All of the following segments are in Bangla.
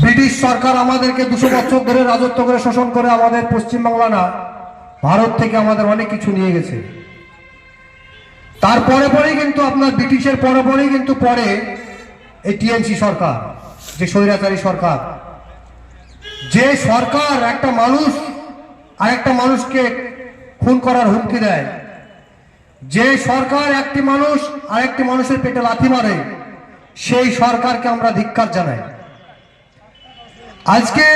ব্রিটিশ সরকার আমাদেরকে দুশো বছর ধরে রাজত্ব করে শোষণ করে আমাদের পশ্চিমবাংলা না, ভারত থেকে আমাদের অনেক কিছু নিয়ে গেছে। তারপরে পরেই কিন্তু আপনার ব্রিটিশের পরে পরেই কিন্তু পরে এই টিএনসি সরকার, যে স্বৈরাচারী সরকার। যে সরকার একটা মানুষ আর একটা মানুষকে খুন করার হুমকি দেয়। যে সরকার একটি মানুষ আরেকটি মানুষের পেটে লাথি মারে, সেই সরকারকে আমরা ধিক্কার জানাই। আজকে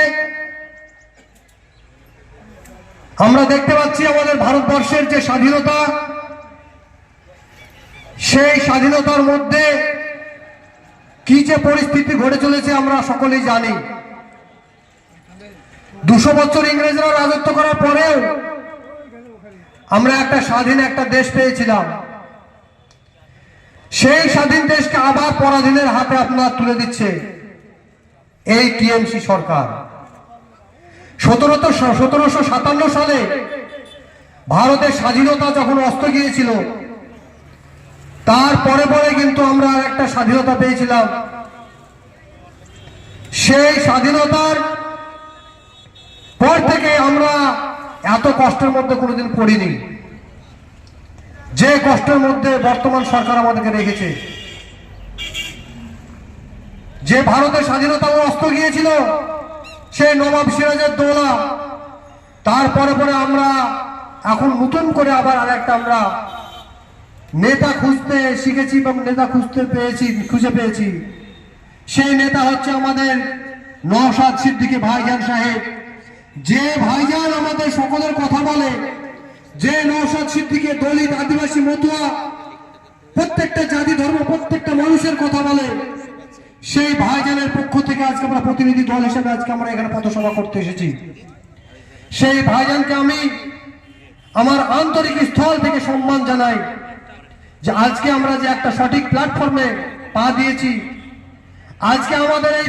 আমরা দেখতে পাচ্ছি আমাদের ভারতবর্ষের যে স্বাধীনতা, সেই স্বাধীনতার মধ্যে কি যে পরিস্থিতি ঘটে চলেছে আমরা সকলেই জানি। দুশো বছর ইংরেজরা রাজত্ব করার পরেও আমরা একটা স্বাধীন একটা দেশ পেয়েছিলাম। সেই স্বাধীন দেশকে আবার পরাধীনের হাতে আপনার তুলে দিচ্ছে। এই টিএমসি সরকার। সতেরোশো সতেরোশো সাতান্ন সালে ভারতের স্বাধীনতা যখন অস্ত গিয়েছিল তার পরে পরে কিন্তু আমরা একটা স্বাধীনতা পেয়েছিলাম। সেই স্বাধীনতার পর থেকে আমরা এত কষ্টের মধ্যে কোনোদিন পড়িনি। যে কষ্টের মধ্যে বর্তমান সরকার আমাদেরকে রেখেছে। যে ভারতের স্বাধীনতা অস্ত গিয়েছিল সেই নবাব সিরাজের দোলা। তারপরে পরে আমরা এখন নতুন করে আবার আরেকটা আমরা নেতা খুঁজতে শিখেছি এবং নেতা খুঁজতে পেয়েছি, খুঁজে পেয়েছি। সেই নেতা হচ্ছে আমাদের নওশাদ সিদ্দিকী ভাইজান সাহেব। যে ভাইজান আমাদের সকলের কথা বলে, যে নওশাদ সিদ্দিকে দলিত আদিবাসী মতুয়া, প্রত্যেকটা জাতি, ধর্ম, প্রত্যেকটা মানুষের কথা বলে সেই ভাইজানের পক্ষ থেকে আজকে আমরা প্রতিনিধি দল হিসেবে আজকে আমরা এখানে পথসভা করতে এসেছি। সেই ভাইজানকে আমি আমার আন্তরিক স্থল থেকে সম্মান জানাই যে আজকে আমরা যে একটা সঠিক প্ল্যাটফর্মে পা দিয়েছি। আজকে আমাদের এই